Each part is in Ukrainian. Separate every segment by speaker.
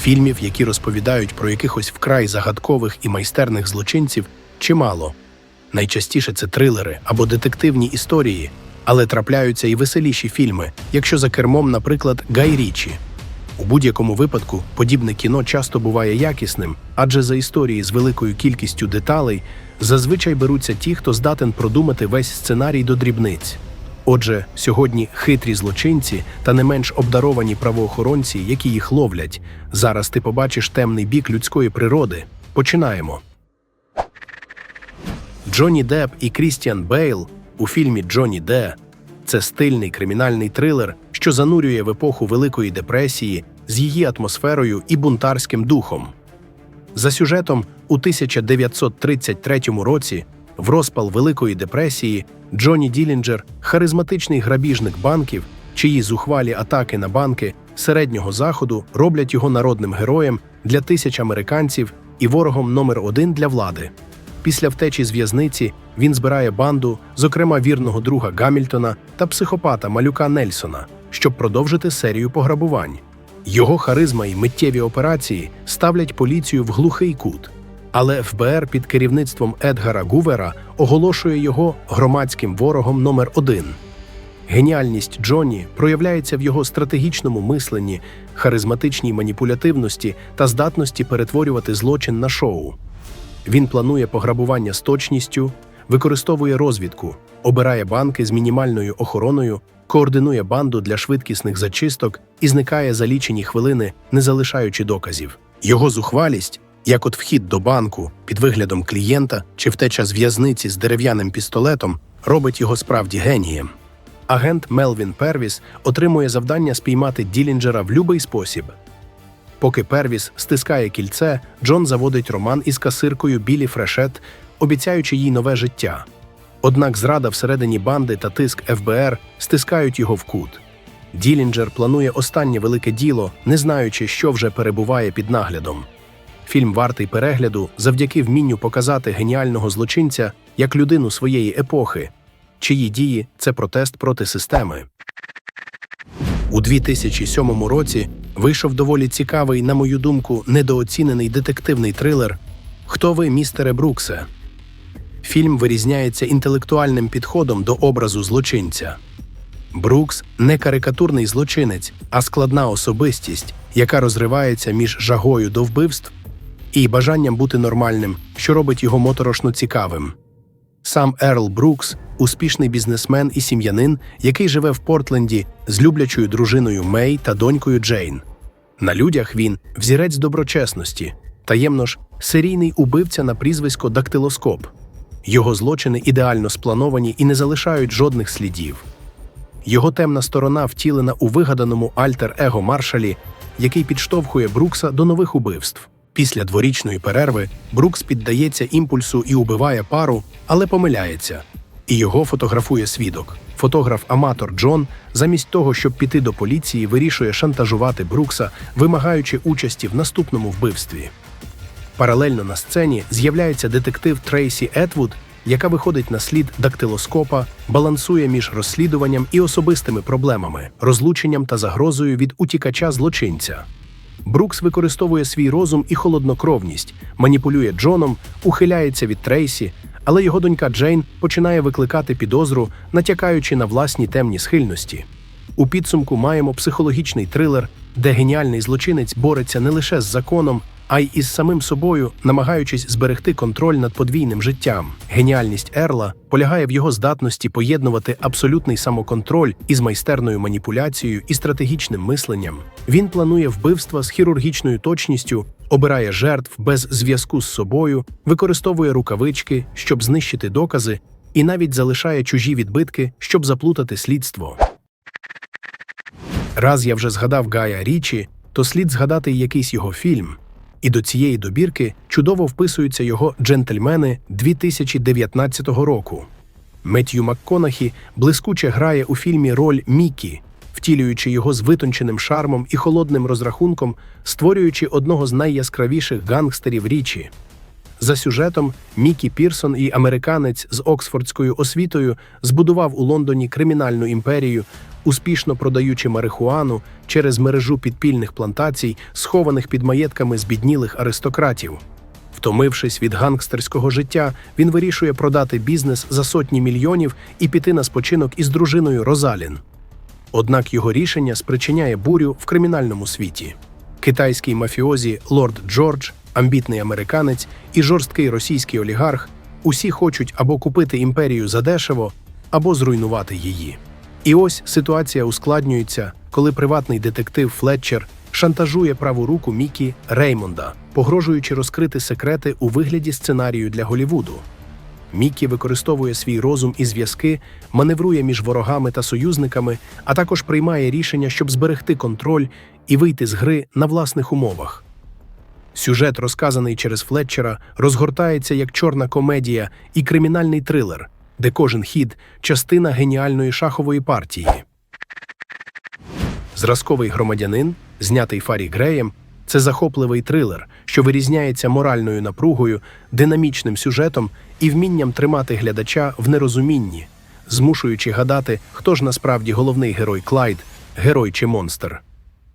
Speaker 1: Фільмів, які розповідають про якихось вкрай загадкових і майстерних злочинців, чимало. Найчастіше це трилери або детективні історії, але трапляються і веселіші фільми, якщо за кермом, наприклад, Гай Річі. У будь-якому випадку подібне кіно часто буває якісним, адже за історії з великою кількістю деталей зазвичай беруться ті, хто здатен продумати весь сценарій до дрібниць. Отже, сьогодні хитрі злочинці та не менш обдаровані правоохоронці, які їх ловлять. Зараз ти побачиш темний бік людської природи. Починаємо. Джонні Депп і Крістіан Бейл у фільмі Джонні Де це стильний кримінальний трилер, що занурює в епоху Великої депресії з її атмосферою і бунтарським духом. За сюжетом, у 1933 році, в розпал Великої депресії, Джонні Ділінджер, харизматичний грабіжник банків, чиї зухвалі атаки на банки середнього заходу роблять його народним героєм для тисяч американців і ворогом номер один для влади. Після втечі з в'язниці він збирає банду, зокрема вірного друга Гамільтона та психопата малюка Нельсона, щоб продовжити серію пограбувань. Його харизма і миттєві операції ставлять поліцію в глухий кут. Але ФБР під керівництвом Едгара Гувера оголошує його громадським ворогом номер один. Геніальність Джонні проявляється в його стратегічному мисленні, харизматичній маніпулятивності та здатності перетворювати злочин на шоу. Він планує пограбування з точністю, використовує розвідку, обирає банки з мінімальною охороною, координує банду для швидкісних зачисток і зникає за лічені хвилини, не залишаючи доказів. Його зухвалість, як от вхід до банку під виглядом клієнта чи втеча з в'язниці з дерев'яним пістолетом, робить його справді генієм. Агент Мелвін Первіс отримує завдання спіймати Ділінджера в любий спосіб. Поки Первіс стискає кільце, Джон заводить роман із касиркою Білі Фрешет, обіцяючи їй нове життя. Однак зрада всередині банди та тиск ФБР стискають його в кут. Ділінджер планує останнє велике діло, не знаючи, що вже перебуває під наглядом. Фільм вартий перегляду завдяки вмінню показати геніального злочинця як людину своєї епохи, чиї дії це протест проти системи. У 2007 році вийшов доволі цікавий, на мою думку, недооцінений детективний трилер Хто ви, містере Бруксе? Фільм вирізняється інтелектуальним підходом до образу злочинця. Брукс не карикатурний злочинець, а складна особистість, яка розривається між жагою до вбивств і бажанням бути нормальним, що робить його моторошно цікавим. Сам Ерл Брукс успішний бізнесмен і сім'янин, який живе в Портленді з люблячою дружиною Мей та донькою Джейн. На людях він взірець доброчесності, таємно ж серійний убивця на прізвисько Дактилоскоп. Його злочини ідеально сплановані і не залишають жодних слідів. Його темна сторона втілена у вигаданому альтер-его маршалі, який підштовхує Брукса до нових убивств. Після дворічної перерви Брукс піддається імпульсу і убиває пару, але помиляється. І його фотографує свідок. Фотограф-аматор Джон, замість того, щоб піти до поліції, вирішує шантажувати Брукса, вимагаючи участі в наступному вбивстві. Паралельно на сцені з'являється детектив Трейсі Етвуд, яка виходить на слід дактилоскопа, балансує між розслідуванням і особистими проблемами, розлученням та загрозою від утікача злочинця. Брукс використовує свій розум і холоднокровність, маніпулює Джоном, ухиляється від Трейсі, але його донька Джейн починає викликати підозру, натякаючи на власні темні схильності. У підсумку маємо психологічний трилер, де геніальний злочинець бореться не лише з законом, а й із самим собою, намагаючись зберегти контроль над подвійним життям. Геніальність Ерла полягає в його здатності поєднувати абсолютний самоконтроль із майстерною маніпуляцією і стратегічним мисленням. Він планує вбивства з хірургічною точністю, обирає жертв без зв'язку з собою, використовує рукавички, щоб знищити докази, і навіть залишає чужі відбитки, щоб заплутати слідство. Раз я вже згадав Гая Річі, то слід згадати якийсь його фільм. І до цієї добірки чудово вписуються його джентльмени 2019 року. Меттью МакКонахі блискуче грає у фільмі роль Мікі, втілюючи його з витонченим шармом і холодним розрахунком, створюючи одного з найяскравіших гангстерів річі. За сюжетом Мікі Пірсон і американець з Оксфордською освітою збудував у Лондоні кримінальну імперію, успішно продаючи марихуану через мережу підпільних плантацій, схованих під маєтками збіднілих аристократів. Втомившись від гангстерського життя, він вирішує продати бізнес за сотні мільйонів і піти на спочинок із дружиною Розалін. Однак його рішення спричиняє бурю в кримінальному світі. Китайський мафіозі Лорд Джордж, амбітний американець і жорсткий російський олігарх усі хочуть або купити імперію задешево, або зруйнувати її. І ось ситуація ускладнюється, коли приватний детектив Флетчер шантажує праву руку Мікі Реймонда, погрожуючи розкрити секрети у вигляді сценарію для Голівуду. Мікі використовує свій розум і зв'язки, маневрує між ворогами та союзниками, а також приймає рішення, щоб зберегти контроль і вийти з гри на власних умовах. Сюжет, розказаний через Флетчера, розгортається як чорна комедія і кримінальний трилер, де кожен хід частина геніальної шахової партії. Зразковий громадянин, знятий Фарі Греєм, це захопливий трилер, що вирізняється моральною напругою, динамічним сюжетом і вмінням тримати глядача в нерозумінні, змушуючи гадати, хто ж насправді головний герой Клайд, герой чи монстр.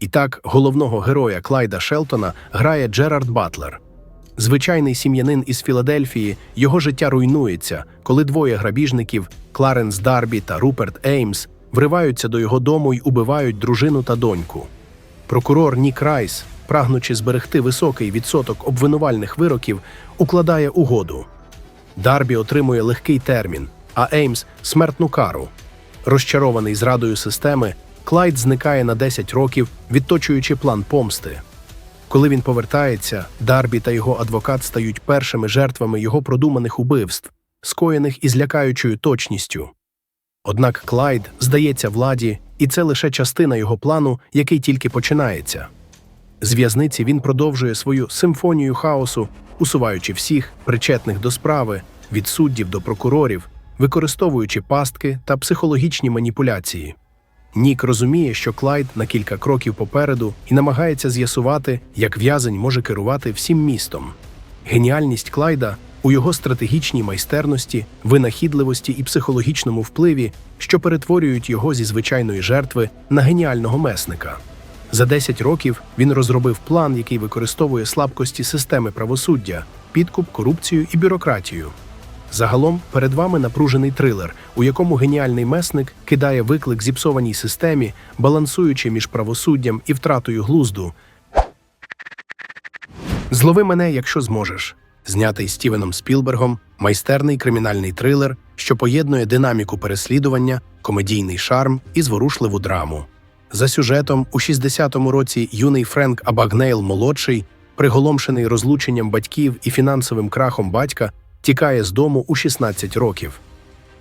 Speaker 1: І так, головного героя Клайда Шелтона грає Джерард Батлер. Звичайний сім'янин із Філадельфії, його життя руйнується, коли двоє грабіжників Кларенс Дарбі та Руперт Еймс вриваються до його дому й убивають дружину та доньку. Прокурор Нік Райс, прагнучи зберегти високий відсоток обвинувальних вироків, укладає угоду. Дарбі отримує легкий термін, а Еймс смертну кару. Розчарований зрадою системи, Клайд зникає на 10 років, відточуючи план помсти. Коли він повертається, Дарбі та його адвокат стають першими жертвами його продуманих убивств, скоєних із лякаючою точністю. Однак Клайд здається владі, і це лише частина його плану, який тільки починається. З в'язниці він продовжує свою симфонію хаосу, усуваючи всіх, причетних до справи, від суддів до прокурорів, використовуючи пастки та психологічні маніпуляції. Нік розуміє, що Клайд на кілька кроків попереду і намагається з'ясувати, як в'язень може керувати всім містом. Геніальність Клайда у його стратегічній майстерності, винахідливості і психологічному впливі, що перетворюють його зі звичайної жертви на геніального месника. За 10 років він розробив план, який використовує слабкості системи правосуддя, підкуп, корупцію і бюрократію. Загалом перед вами напружений трилер, у якому геніальний месник кидає виклик зіпсованій системі, балансуючи між правосуддям і втратою глузду. Злови мене, якщо зможеш. Знятий Стівеном Спілбергом, майстерний кримінальний трилер, що поєднує динаміку переслідування, комедійний шарм і зворушливу драму. За сюжетом, у 60-му році юний Френк Абагнейл молодший, приголомшений розлученням батьків і фінансовим крахом батька, тікає з дому у 16 років.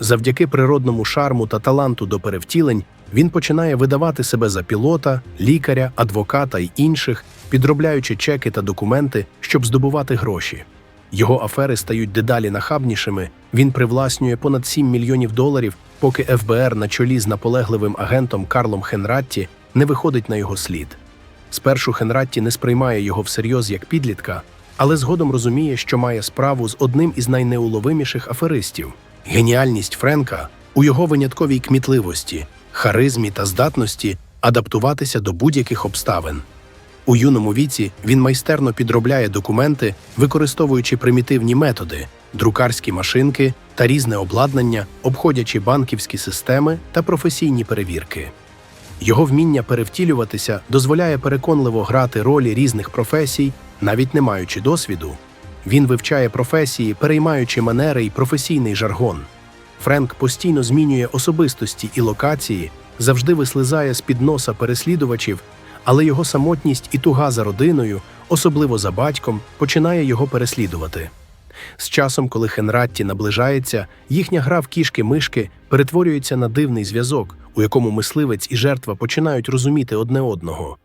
Speaker 1: Завдяки природному шарму та таланту до перевтілень він починає видавати себе за пілота, лікаря, адвоката й інших, підробляючи чеки та документи, щоб здобувати гроші. Його афери стають дедалі нахабнішими. Він привласнює понад 7 мільйонів доларів, поки ФБР на чолі з наполегливим агентом Карлом Хенратті не виходить на його слід. Спершу Хенратті не сприймає його всерйоз як підлітка, але згодом розуміє, що має справу з одним із найнеуловиміших аферистів. Геніальність Френка у його винятковій кмітливості, харизмі та здатності адаптуватися до будь-яких обставин. У юному віці він майстерно підробляє документи, використовуючи примітивні методи, друкарські машинки та різне обладнання, обходячи банківські системи та професійні перевірки. Його вміння перевтілюватися дозволяє переконливо грати ролі різних професій, навіть не маючи досвіду. Він вивчає професії, переймаючи манери і професійний жаргон. Френк постійно змінює особистості і локації, завжди вислизає з під носа переслідувачів, але його самотність і туга за родиною, особливо за батьком, починає його переслідувати. З часом, коли Хенратті наближається, їхня гра в кішки-мишки перетворюється на дивний зв'язок, у якому мисливець і жертва починають розуміти одне одного.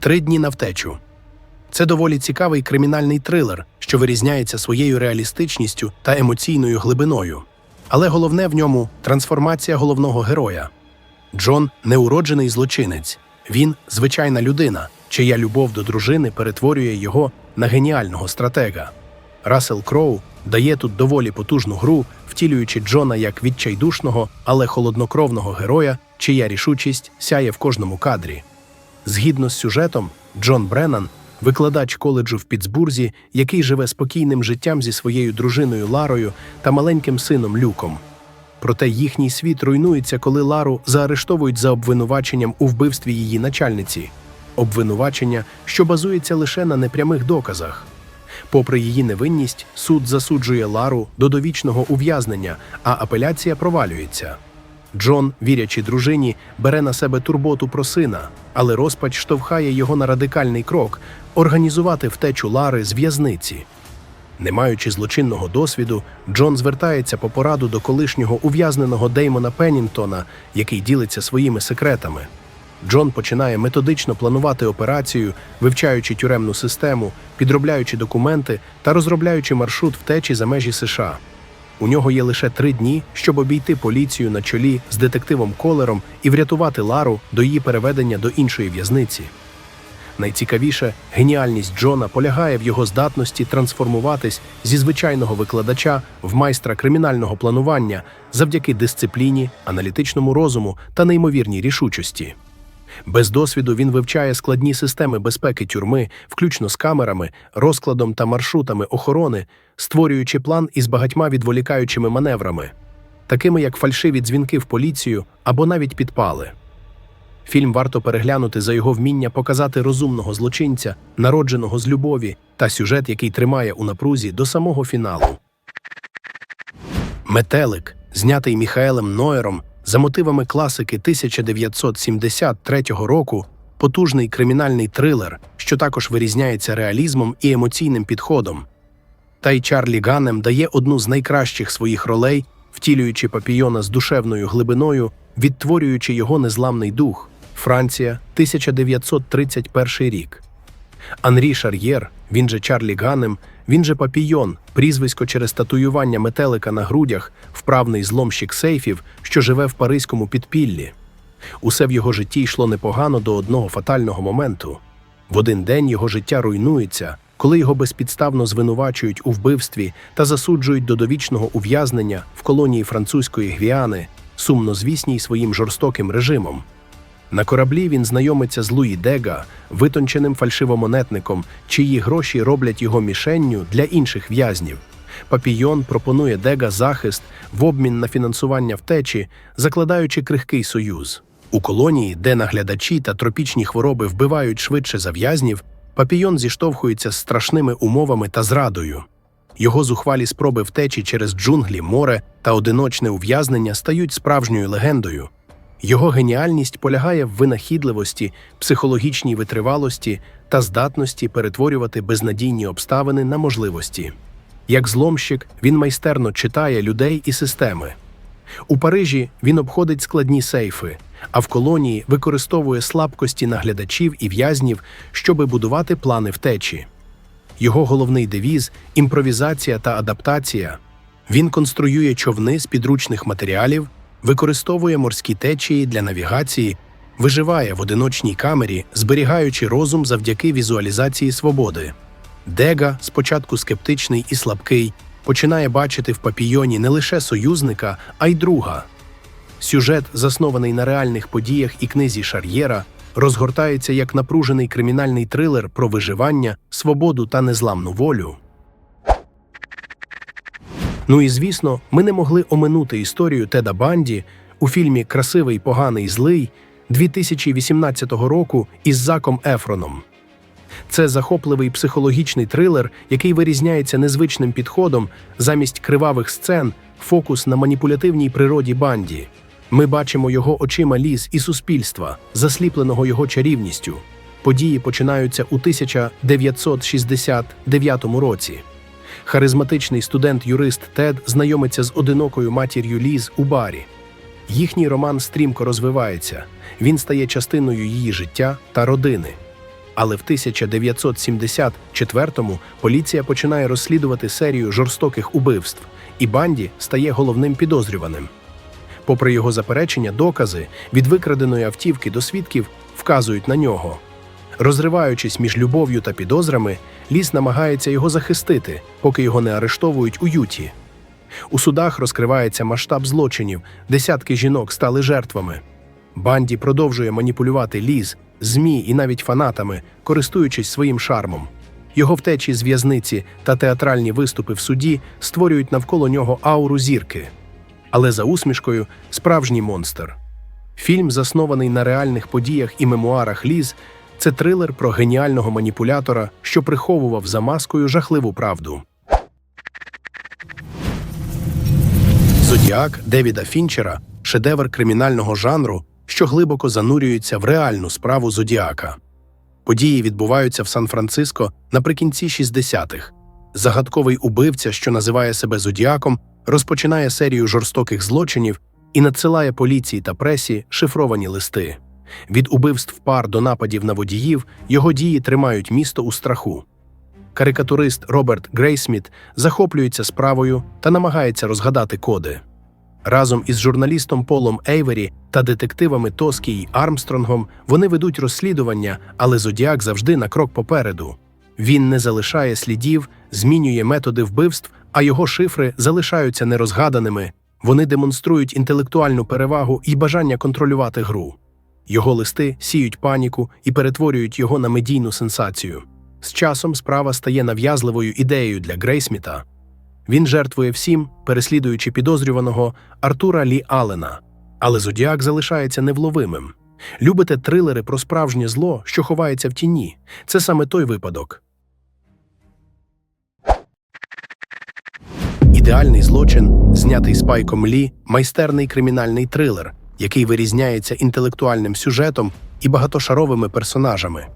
Speaker 1: Три дні на втечу. Це доволі цікавий кримінальний трилер, що вирізняється своєю реалістичністю та емоційною глибиною. Але головне в ньому трансформація головного героя. Джон неуроджений злочинець. Він звичайна людина, чия любов до дружини перетворює його на геніального стратега. Рассел Кроу дає тут доволі потужну гру, втілюючи Джона як відчайдушного, але холоднокровного героя, чия рішучість сяє в кожному кадрі. Згідно з сюжетом, Джон Бреннан викладач коледжу в Пітсбурзі, який живе спокійним життям зі своєю дружиною Ларою та маленьким сином Люком. Проте їхній світ руйнується, коли Лару заарештовують за обвинуваченням у вбивстві її начальниці, обвинувачення, що базується лише на непрямих доказах. Попри її невинність, суд засуджує Лару до довічного ув'язнення, а апеляція провалюється. Джон, вірячи дружині, бере на себе турботу про сина, але розпач штовхає його на радикальний крок організувати втечу Лари з в'язниці. Не маючи злочинного досвіду, Джон звертається по пораду до колишнього ув'язненого Деймона Пеннінтона, який ділиться своїми секретами. Джон починає методично планувати операцію, вивчаючи тюремну систему, підробляючи документи та розробляючи маршрут втечі за межі США. У нього є лише три дні, щоб обійти поліцію на чолі з детективом Колером і врятувати Лару до її переведення до іншої в'язниці. Найцікавіше, геніальність Джона полягає в його здатності трансформуватись зі звичайного викладача в майстра кримінального планування завдяки дисципліні, аналітичному розуму та неймовірній рішучості. Без досвіду він вивчає складні системи безпеки тюрми, включно з камерами, розкладом та маршрутами охорони, створюючи план із багатьма відволікаючими маневрами, такими як фальшиві дзвінки в поліцію або навіть підпали. Фільм варто переглянути за його вміння показати розумного злочинця, народженого з любові, та сюжет, який тримає у напрузі до самого фіналу. Метелик, знятий Міхаелем Ноєром за мотивами класики 1973 року, потужний кримінальний трилер, що також вирізняється реалізмом і емоційним підходом. Та й Чарлі Ганнем дає одну з найкращих своїх ролей, втілюючи папійона з душевною глибиною, відтворюючи його незламний дух. Франція, 1931 рік. Анрі Шар'єр, він же Чарлі Ганнем, він же Папійон, прізвисько через татуювання метелика на грудях, вправний зломщик сейфів, що живе в паризькому підпіллі. Усе в його житті йшло непогано до одного фатального моменту. В один день його життя руйнується, коли його безпідставно звинувачують у вбивстві та засуджують до довічного ув'язнення в колонії французької Гвіани, сумнозвісній своїм жорстоким режимом. На кораблі він знайомиться з Луї Дега, витонченим фальшивомонетником, чиї гроші роблять його мішенню для інших в'язнів. Папійон пропонує Дега захист в обмін на фінансування втечі, закладаючи крихкий союз. У колонії, де наглядачі та тропічні хвороби вбивають швидше за в'язнів, Папійон зіштовхується з страшними умовами та зрадою. Його зухвалі спроби втечі через джунглі, море та одиночне ув'язнення стають справжньою легендою. Його геніальність полягає в винахідливості, психологічній витривалості та здатності перетворювати безнадійні обставини на можливості. Як зломщик, він майстерно читає людей і системи. У Парижі він обходить складні сейфи, а в колонії використовує слабкості наглядачів і в'язнів, щоби будувати плани втечі. Його головний девіз імпровізація та адаптація. Він конструює човни з підручних матеріалів, використовує морські течії для навігації, виживає в одиночній камері, зберігаючи розум завдяки візуалізації свободи. Дега, спочатку скептичний і слабкий, починає бачити в папійоні не лише союзника, а й друга. Сюжет, заснований на реальних подіях і книзі Шар'єра, розгортається як напружений кримінальний трилер про виживання, свободу та незламну волю. Ну і звісно, ми не могли оминути історію Теда Банді у фільмі Красивий, поганий, злий 2018 року із Заком Ефроном. Це захопливий психологічний трилер, який вирізняється незвичним підходом замість кривавих сцен, фокус на маніпулятивній природі банді. Ми бачимо його очима ліс і суспільства, засліпленого його чарівністю. Події починаються у 1969 році. Харизматичний студент-юрист Тед знайомиться з одинокою матір'ю Ліз у барі. Їхній роман стрімко розвивається, він стає частиною її життя та родини. Але в 1974-му поліція починає розслідувати серію жорстоких убивств, і Банді стає головним підозрюваним. Попри його заперечення, докази від викраденої автівки до свідків вказують на нього. Розриваючись між любов'ю та підозрами, ліс намагається його захистити, поки його не арештовують у Юті. У судах розкривається масштаб злочинів, десятки жінок стали жертвами. Банді продовжує маніпулювати ліз, ЗМІ і навіть фанатами, користуючись своїм шармом. Його втечі з в'язниці та театральні виступи в суді створюють навколо нього ауру зірки. Але за усмішкою справжній монстр. Фільм, заснований на реальних подіях і мемуарах Ліз, це трилер про геніального маніпулятора, що приховував за маскою жахливу правду. Зодіак Девіда Фінчера шедевр кримінального жанру, що глибоко занурюється в реальну справу Зодіака. Події відбуваються в Сан-Франциско наприкінці 60-х. Загадковий убивця, що називає себе Зодіаком, розпочинає серію жорстоких злочинів і надсилає поліції та пресі шифровані листи. Від убивств пар до нападів на водіїв його дії тримають місто у страху. Карикатурист Роберт Грейсміт захоплюється справою та намагається розгадати коди. Разом із журналістом Полом Ейвері та детективами Тоскі й Армстронгом вони ведуть розслідування, але Зодіак завжди на крок попереду. Він не залишає слідів, змінює методи вбивств, а його шифри залишаються нерозгаданими. Вони демонструють інтелектуальну перевагу і бажання контролювати гру. Його листи сіють паніку і перетворюють його на медійну сенсацію. З часом справа стає нав'язливою ідеєю для Грейсміта. Він жертвує всім, переслідуючи підозрюваного Артура Лі Аллена. Але Зодіак залишається невловимим. Любите трилери про справжнє зло, що ховається в тіні. Це саме той випадок. Ідеальний злочин, знятий Спайком Лі, майстерний кримінальний трилер, який вирізняється інтелектуальним сюжетом і багатошаровими персонажами.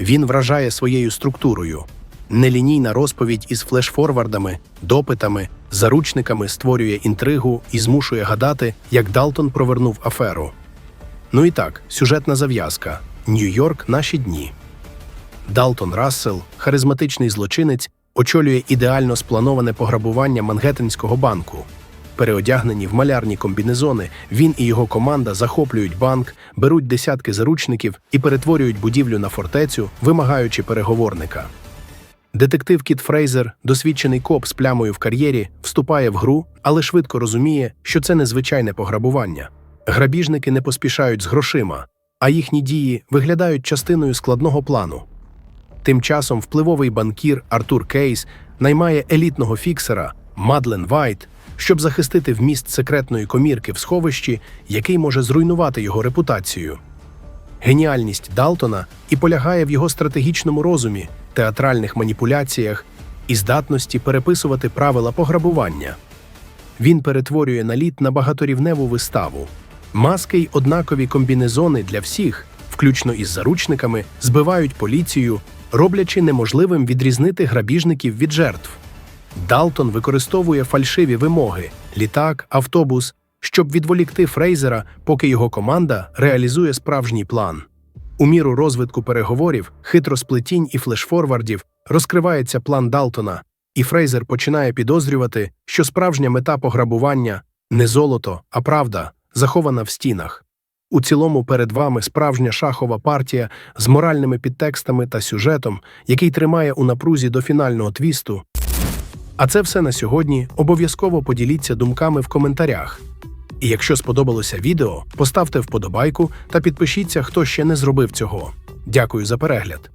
Speaker 1: Він вражає своєю структурою. Нелінійна розповідь із флешфорвардами, допитами, заручниками створює інтригу і змушує гадати, як Далтон провернув аферу. Ну і так, сюжетна зав'язка: Нью-Йорк наші дні. Далтон Рассел, харизматичний злочинець, очолює ідеально сплановане пограбування Мангеттенського банку. Переодягнені в малярні комбінезони, він і його команда захоплюють банк, беруть десятки заручників і перетворюють будівлю на фортецю, вимагаючи переговорника. Детектив Кіт Фрейзер, досвідчений коп з плямою в кар'єрі, вступає в гру, але швидко розуміє, що це незвичайне пограбування. Грабіжники не поспішають з грошима, а їхні дії виглядають частиною складного плану. Тим часом впливовий банкір Артур Кейс наймає елітного фіксера Мадлен Вайт, щоб захистити вміст секретної комірки в сховищі, який може зруйнувати його репутацію. Геніальність Далтона і полягає в його стратегічному розумі, театральних маніпуляціях і здатності переписувати правила пограбування. Він перетворює наліт на багаторівневу виставу. Маски й однакові комбінезони для всіх, включно із заручниками, збивають поліцію, роблячи неможливим відрізнити грабіжників від жертв. Далтон використовує фальшиві вимоги літак, автобус, щоб відволікти Фрейзера, поки його команда реалізує справжній план. У міру розвитку переговорів, хитросплетінь і флешфорвардів розкривається план Далтона, і Фрейзер починає підозрювати, що справжня мета пограбування не золото, а правда, захована в стінах. У цілому перед вами справжня шахова партія з моральними підтекстами та сюжетом, який тримає у напрузі до фінального твісту. А це все на сьогодні. Обов'язково поділіться думками в коментарях. І якщо сподобалося відео, поставте вподобайку та підпишіться, хто ще не зробив цього. Дякую за перегляд.